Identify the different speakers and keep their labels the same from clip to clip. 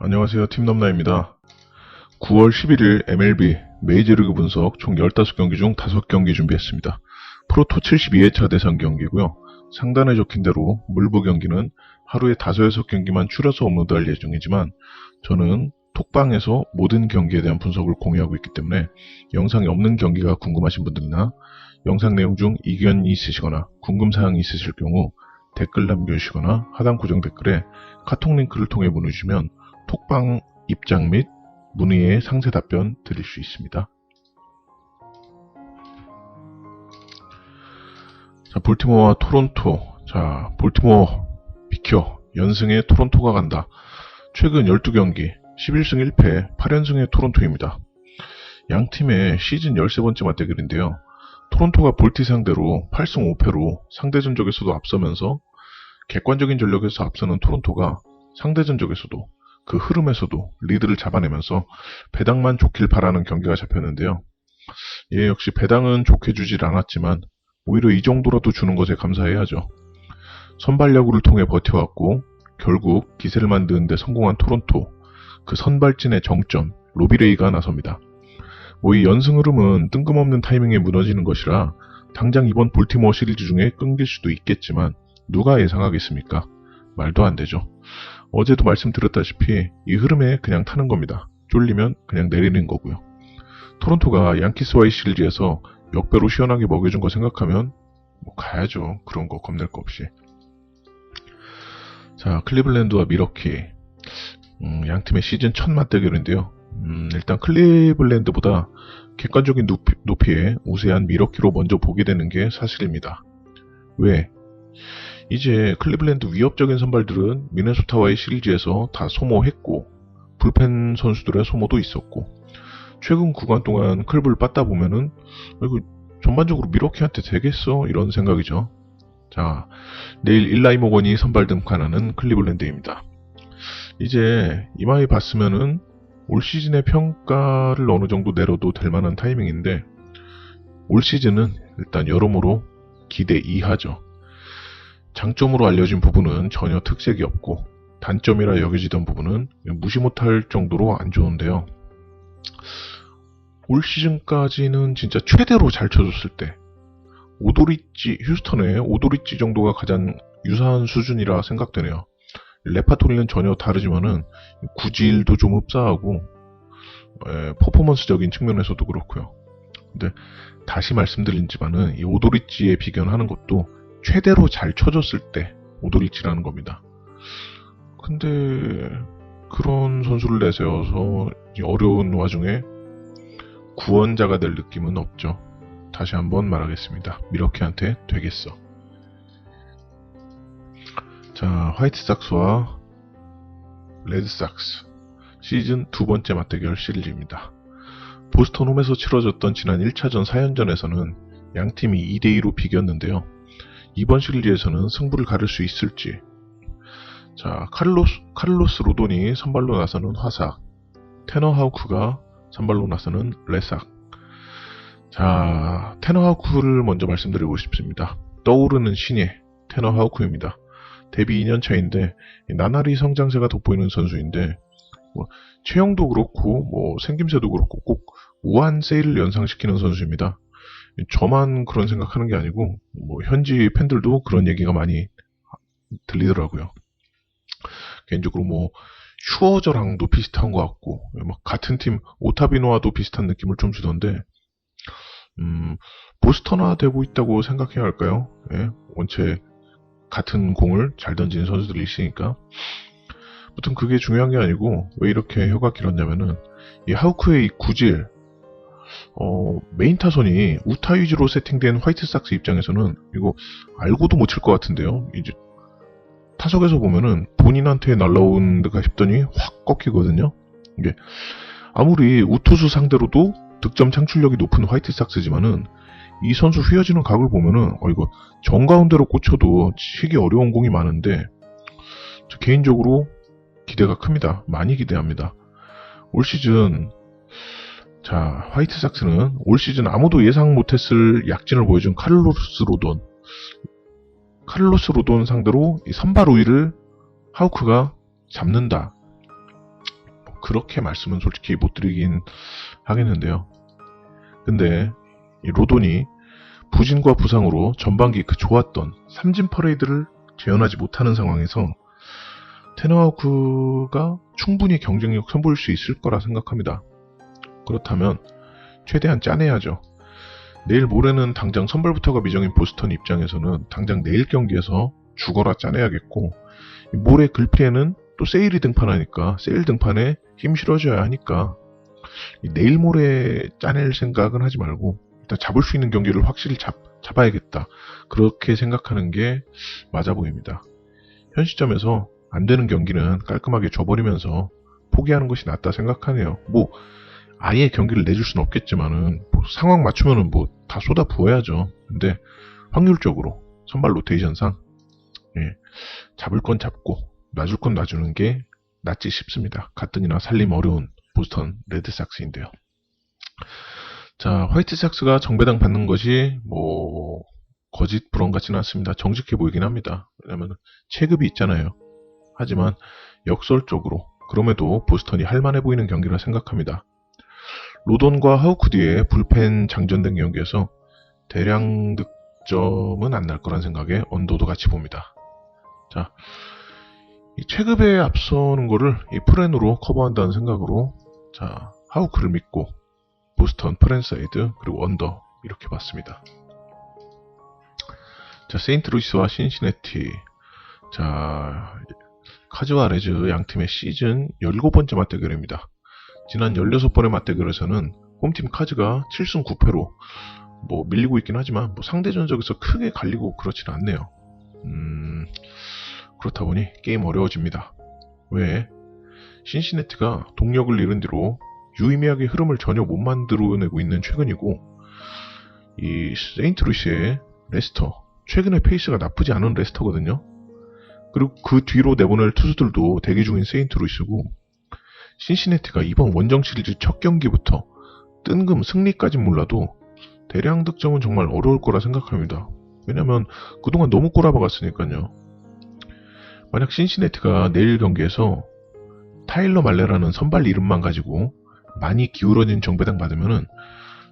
Speaker 1: 안녕하세요. 팀넘나입니다. 9월 11일 MLB 메이저리그 분석 총 15경기 중 5경기 준비했습니다. 프로토 72회차 대상 경기고요. 상단에 적힌 대로 물부 경기는 하루에 5, 6경기만 추려서 업로드할 예정이지만 저는 톡방에서 모든 경기에 대한 분석을 공유하고 있기 때문에 영상이 없는 경기가 궁금하신 분들이나 영상 내용 중 이견이 있으시거나 궁금사항이 있으실 경우 댓글 남겨주시거나 하단 고정 댓글에 카톡 링크를 통해 보내주시면 톡방 입장 및 문의의 상세 답변 드릴 수 있습니다. 자, 볼티모어와 토론토. 자, 볼티모어 비켜. 연승에 토론토가 간다. 최근 12경기 11승 1패 8연승의 토론토입니다. 양 팀의 시즌 13번째 맞대결인데요. 토론토가 볼티 상대로 8승 5패로 상대 전적에서도 앞서면서 객관적인 전력에서 앞서는 토론토가 상대 전적에서도 그 흐름에서도 리드를 잡아내면서 배당만 좋길 바라는 경기가 잡혔는데요. 얘 역시 배당은 좋게 주질 않았지만 오히려 이 정도라도 주는 것에 감사해야죠. 선발 야구를 통해 버텨왔고 결국 기세를 만드는데 성공한 토론토 그 선발진의 정점 로비레이가 나섭니다. 뭐 이 연승 흐름은 뜬금없는 타이밍에 무너지는 것이라 당장 이번 볼티모어 시리즈 중에 끊길 수도 있겠지만 누가 예상하겠습니까? 말도 안 되죠. 어제도 말씀드렸다시피 이 흐름에 그냥 타는 겁니다. 쫄리면 그냥 내리는 거고요. 토론토가 양키스와의 시리즈에서 역배로 시원하게 먹여준 거 생각하면 뭐 가야죠. 그런 거 겁낼 거 없이. 자, 클리블랜드와 미러키. 음, 양 팀의 시즌 첫 맞대결인데요. 음, 일단 클리블랜드보다 객관적인 높이, 높이에 우세한 미러키로 먼저 보게 되는 게 사실입니다. 왜? 이제 클리블랜드 위협적인 선발들은 미네소타와의 시리즈에서 다 소모했고 불펜 선수들의 소모도 있었고 최근 구간 동안 클브를 빠다 보면은 이거 전반적으로 미러키한테 되겠어 이런 생각이죠. 자 내일 일라이 모건이 선발 등판하는 클리블랜드입니다. 이제 이마에 봤으면은 올 시즌의 평가를 어느 정도 내려도 될 만한 타이밍인데 올 시즌은 일단 여러모로 기대 이하죠. 장점으로 알려진 부분은 전혀 특색이 없고 단점이라 여겨지던 부분은 무시 못할 정도로 안 좋은데요. 올 시즌까지는 진짜 최대로 잘 쳐줬을 때 오도리찌 휴스턴의 오도리찌 정도가 가장 유사한 수준이라 생각되네요. 레파토리는 전혀 다르지만은 구질도 좀 흡사하고 에, 퍼포먼스적인 측면에서도 그렇고요. 근데 다시 말씀드린지만은 이 오도리찌에 비견하는 것도 최대로 잘 쳐줬을 때 오도리치라는 겁니다. 근데 그런 선수를 내세워서 어려운 와중에 구원자가 될 느낌은 없죠. 다시 한번 말하겠습니다. 미러키한테 되겠어. 자, 화이트삭스와 레드삭스 시즌 두 번째 맞대결 시리즈입니다. 보스턴 홈에서 치러졌던 지난 1차전 4연전에서는 양팀이 2대2로 비겼는데요. 이번 시리즈에서는 승부를 가를 수 있을지. 자, 카를로스, 카를로스 로돈이 선발로 나서는 화삭, 테너 하우크가 선발로 나서는 레삭. 자, 테너 하우크를 먼저 말씀드리고 싶습니다. 떠오르는 신예 테너 하우크입니다. 데뷔 2년 차인데 나날이 성장세가 돋보이는 선수인데 뭐, 체형도 그렇고 뭐 생김새도 그렇고 꼭 우한 세일을 연상시키는 선수입니다. 저만 그런 생각하는 게 아니고 뭐 현지 팬들도 그런 얘기가 많이 들리더라고요. 개인적으로 뭐 슈어저랑도 비슷한 것 같고 막 같은 팀 오타비노와도 비슷한 느낌을 좀 주던데 음, 보스턴화 되고 있다고 생각해야 할까요? 예, 원체 같은 공을 잘 던지는 선수들이 있으니까 아무튼 그게 중요한 게 아니고 왜 이렇게 혀가 길었냐면은 이 하우크의 이 구질 어, 메인 타선이 우타 위주로 세팅된 화이트삭스 입장에서는 이거 알고도 못 칠 것 같은데요. 이제 타석에서 보면은 본인한테 날라온 듯가 싶더니 확 꺾이거든요. 이게 아무리 우투수 상대로도 득점 창출력이 높은 화이트삭스지만은 이 선수 휘어지는 각을 보면은 어 이거 정가운데로 꽂혀도 치기 어려운 공이 많은데 개인적으로 기대가 큽니다. 많이 기대합니다. 올 시즌 자, 화이트삭스는 올 시즌 아무도 예상 못했을 약진을 보여준 카를로스 로돈. 카를로스 로돈 상대로 선발 우위를 하우크가 잡는다. 그렇게 말씀은 솔직히 못 드리긴 하겠는데요. 근데 이 로돈이 부진과 부상으로 전반기 그 좋았던 삼진 퍼레이드를 재현하지 못하는 상황에서 테너하우크가 충분히 경쟁력 선보일 수 있을 거라 생각합니다. 그렇다면 최대한 짜내야죠. 내일 모레는 당장 선발부터가 미정인 보스턴 입장에서는 당장 내일 경기에서 죽어라 짜내야겠고 모레 글피에는 또 세일이 등판하니까 세일 등판에 힘 실어줘야 하니까 이 내일 모레 짜낼 생각은 하지 말고 일단 잡을 수 있는 경기를 확실히 잡, 잡아야겠다. 그렇게 생각하는 게 맞아 보입니다. 현 시점에서 안 되는 경기는 깔끔하게 줘버리면서 포기하는 것이 낫다 생각하네요. 뭐 아예 경기를 내줄 수는 없겠지만은 뭐 상황 맞추면은 뭐 다 쏟아 부어야죠. 근데 확률적으로 선발 로테이션상 예, 잡을 건 잡고 놔줄 건 놔주는 게 낫지 싶습니다. 가뜩이나 살림 어려운 보스턴 레드삭스인데요. 자, 화이트삭스가 정배당 받는 것이 뭐 거짓 불언 같지는 않습니다. 정직해 보이긴 합니다. 왜냐면 체급이 있잖아요. 하지만 역설적으로 그럼에도 보스턴이 할만해 보이는 경기라 생각합니다. 로돈과 하우크디의 불펜 장전된 경기에서 대량 득점은 안 날 거란 생각에 언더도 같이 봅니다. 자, 이 체급에 앞서는 거를 이 프렌으로 커버한다는 생각으로 자 하우크를 믿고 보스턴 프렌사이드 그리고 언더 이렇게 봤습니다. 자 세인트루이스와 신시내티 자 카즈와 레즈 양팀의 시즌 17번째 맞대결입니다. 지난 16번의 맞대결에서는 홈팀 카즈가 7승 9패로 뭐 밀리고 있긴 하지만 뭐 상대 전적에서 크게 갈리고 그렇지는 않네요. 음, 그렇다 보니 게임 어려워집니다. 왜? 신시내티가 동력을 잃은 뒤로 유의미하게 흐름을 전혀 못 만들어내고 있는 최근이고 이 세인트루시의 레스터 최근의 페이스가 나쁘지 않은 레스터거든요. 그리고 그 뒤로 내보낼 투수들도 대기 중인 세인트루이스고 신시내티가 이번 원정 시리즈 첫 경기부터 뜬금 승리까진 몰라도 대량 득점은 정말 어려울 거라 생각합니다. 왜냐면 그동안 너무 꼬라박았으니까요. 만약 신시내티가 내일 경기에서 타일러 말레라는 선발 이름만 가지고 많이 기울어진 정배당 받으면은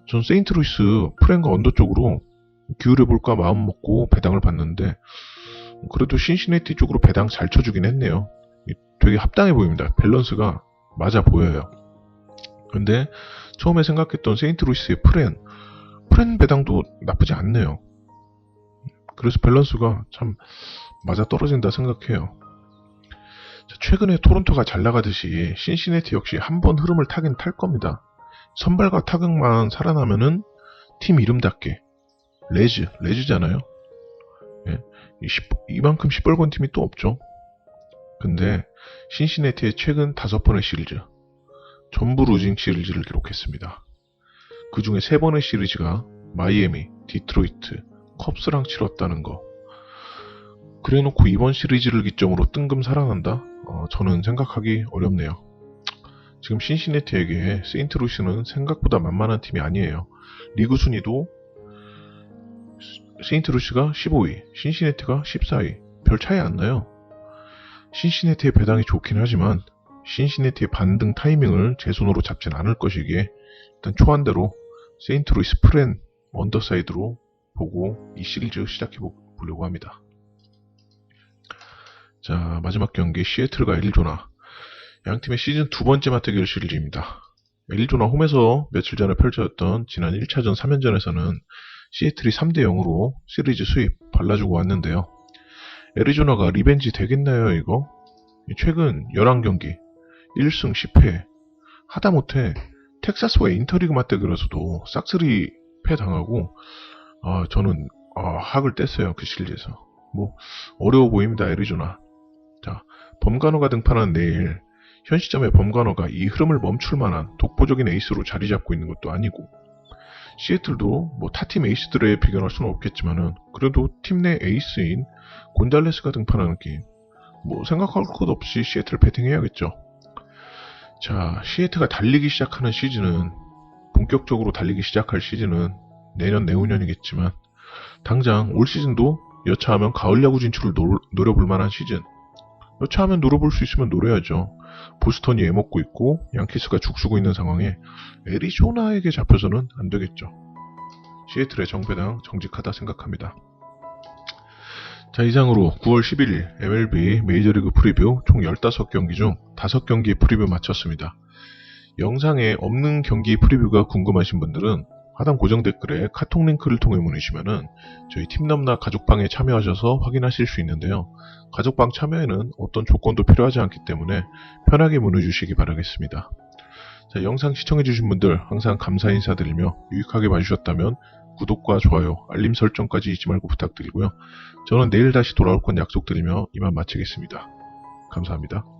Speaker 1: 전 세인트루이스 프랭과 언더 쪽으로 기울여볼까 마음 먹고 배당을 받는데 그래도 신시내티 쪽으로 배당 잘 쳐주긴 했네요. 되게 합당해 보입니다. 밸런스가 맞아 보여요. 근데 처음에 생각했던 세인트루이스의 프렌, 프렌 배당도 나쁘지 않네요. 그래서 밸런스가 참 맞아 떨어진다 생각해요. 최근에 토론토가 잘 나가듯이 신시내티 역시 한 번 흐름을 타긴 탈 겁니다. 선발과 타격만 살아나면은 팀 이름답게 레즈, 레즈잖아요. 예, 이만큼 시뻘건 팀이 또 없죠. 근데 신시내티의 최근 다섯 번의 시리즈 전부 루징 시리즈를 기록했습니다. 그 중에 세 번의 시리즈가 마이애미, 디트로이트, 컵스랑 치렀다는 거. 그래놓고 이번 시리즈를 기점으로 뜬금 살아난다? 어, 저는 생각하기 어렵네요. 지금 신시내티에게 세인트루이스는 생각보다 만만한 팀이 아니에요. 리그 순위도 세인트루이스가 15위, 신시내티가 14위. 별 차이 안 나요. 신시내티의 배당이 좋긴 하지만 신시내티의 반등 타이밍을 제 손으로 잡진 않을 것이기에 일단 초안대로 세인트루이스 프렌 언더사이드로 보고 이 시리즈 시작해 보려고 합니다. 자, 마지막 경기 시애틀과 애리조나. 양팀의 시즌 두 번째 맞대결 시리즈입니다. 애리조나 홈에서 며칠 전에 펼쳐졌던 지난 1차전 3연전에서는 시애틀이 3대 0으로 시리즈 수입 발라주고 왔는데요. 애리조나가 리벤지 되겠나요, 이거? 최근 11경기 1승 10패 하다못해 텍사스와 인터리그 맞대결에서도 싹쓸이 패 당하고 아, 저는 아, 학을 뗐어요, 그 시리즈에서. 뭐 어려워 보입니다, 애리조나. 자, 범간호가 등판한 내일 현 시점에 범간호가 이 흐름을 멈출 만한 독보적인 에이스로 자리 잡고 있는 것도 아니고 시애틀도 뭐 타팀 에이스들에 비교할 수는 없겠지만은 그래도 팀 내 에이스인 곤잘레스가 등판하는 게임 뭐 생각할 것 없이 시애틀을 배팅해야겠죠. 자, 시애틀가 달리기 시작하는 시즌은 본격적으로 달리기 시작할 시즌은 내년 내후년이겠지만 당장 올 시즌도 여차하면 가을 야구 진출을 노, 노려볼 만한 시즌 여차하면 노려볼 수 있으면 노려야죠. 보스턴이 애먹고 있고 양키스가 죽쓰고 있는 상황에 애리조나에게 잡혀서는 안 되겠죠. 시애틀의 정배당 정직하다 생각합니다. 자, 이상으로 9월 11일 MLB 메이저리그 프리뷰 총 15경기 중 5경기 프리뷰 마쳤습니다. 영상에 없는 경기 프리뷰가 궁금하신 분들은 하단 고정 댓글에 카톡 링크를 통해 문의시면은 저희 팀넘나 가족방에 참여하셔서 확인하실 수 있는데요. 가족방 참여에는 어떤 조건도 필요하지 않기 때문에 편하게 문의 주시기 바라겠습니다. 자, 영상 시청해주신 분들 항상 감사 인사드리며 유익하게 봐주셨다면 구독과 좋아요, 알림 설정까지 잊지 말고 부탁드리고요. 저는 내일 다시 돌아올 건 약속드리며 이만 마치겠습니다. 감사합니다.